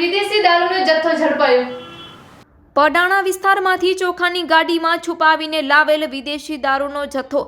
વિદેશી દારૂનો જથ્થો ઝડપાયો. પડાણા વિસ્તારમાંથી ચોખાની ગાડીમાં છુપાવીને લાવેલ વિદેશી દારૂનો જથ્થો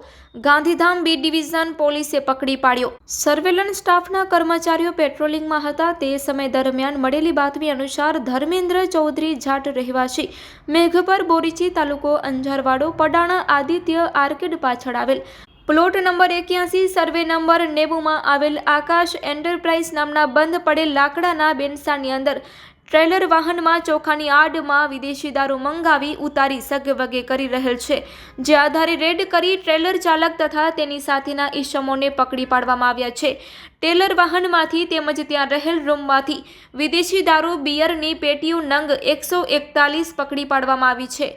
ગાંધીધામ બી ડિવિઝન પોલીસે પકડી પાડ્યો. સર્વેલન્સ સ્ટાફના કર્મચારીઓ પેટ્રોલિંગમાં હતા. તે સમય દરમિયાન મળેલી બાતમી અનુસાર ધર્મેન્દ્ર ચૌધરી જાટ રહેવાસી મેઘપર બોરીચી તાલુકો અંજારવાડો પડાણા આદિત્ય આર્કેડ પાછળ આવેલ પ્લોટ નંબર એક્યાસી, સર્વે નંબર નેવુંમાં આવેલ આકાશ એન્ટરપ્રાઇઝ નામના બંધ પડેલ લાકડાના બેનસાની અંદર ટ્રેલર વાહનમાં ચોખાની આડમાં વિદેશી દારૂ મંગાવી ઉતારી સગવગે કરી રહેલ છે. જે આધારે રેડ કરી ટ્રેલર ચાલક તથા તેની સાથેના ઈસમોને પકડી પાડવામાં આવ્યા છે. ટેલર વાહનમાંથી તેમજ ત્યાં રહેલ રૂમમાંથી વિદેશી દારૂ, બિયરની પેટીઓ નંગ એકસો એકતાલીસ પકડી પાડવામાં આવી છે.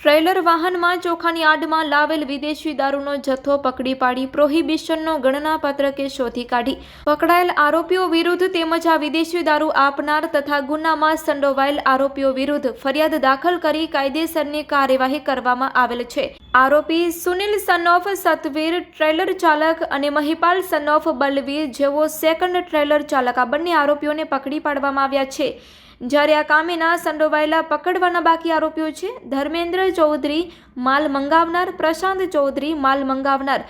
ટ્રેલર વાહનમાં ચોખાની આડમાં લાવેલ વિદેશી દારૂનો જથ્થો પકડી પાડી પ્રોહિબિશનનો ગણનાપત્ર કે શોધી કાઢી. પકડાયેલ આરોપીઓ વિરુદ્ધ તેમજ આ વિદેશી દારૂ આપનાર તથા ગુનામાં સંડોવાયેલ આરોપીઓ વિરુદ્ધ ફરિયાદ દાખલ કરી કાયદેસરની કાર્યવાહી કરવામાં આવેલ છે. આરોપી Sunil son of Satveer, trailer ચાલક અને મહિપાલ સન બલવીર જેવો સેકન્ડ ટ્રેલર ચાલક આ બંને આરોપીઓને પકડી પાડવામાં આવ્યા છે. જ્યારે આ કામેના સંડોવાયેલા પકડવાના બાકી આરોપીઓ છે, ધર્મેન્દ્ર ચૌધરી માલ મંગાવનાર, પ્રશાંત ચૌધરી માલ મંગાવનાર.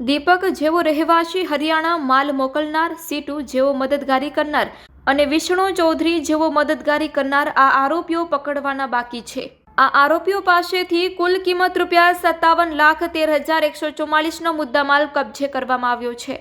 દીપક જેવો રહેવાસી હરિયાણા માલ મોકલનાર, સીટુ જેવો મદદગારી કરનાર અને વિષ્ણુ ચૌધરી જેવો મદદગારી કરનાર આ આરોપીઓ પકડવાના બાકી છે. આ આરોપીઓ પાસેથી કુલ કિંમત રૂપિયા સત્તાવન લાખ તેર હજાર એકસો ચુમ્માલીસનો મુદ્દામાલ કબજે કરવામાં આવ્યો છે.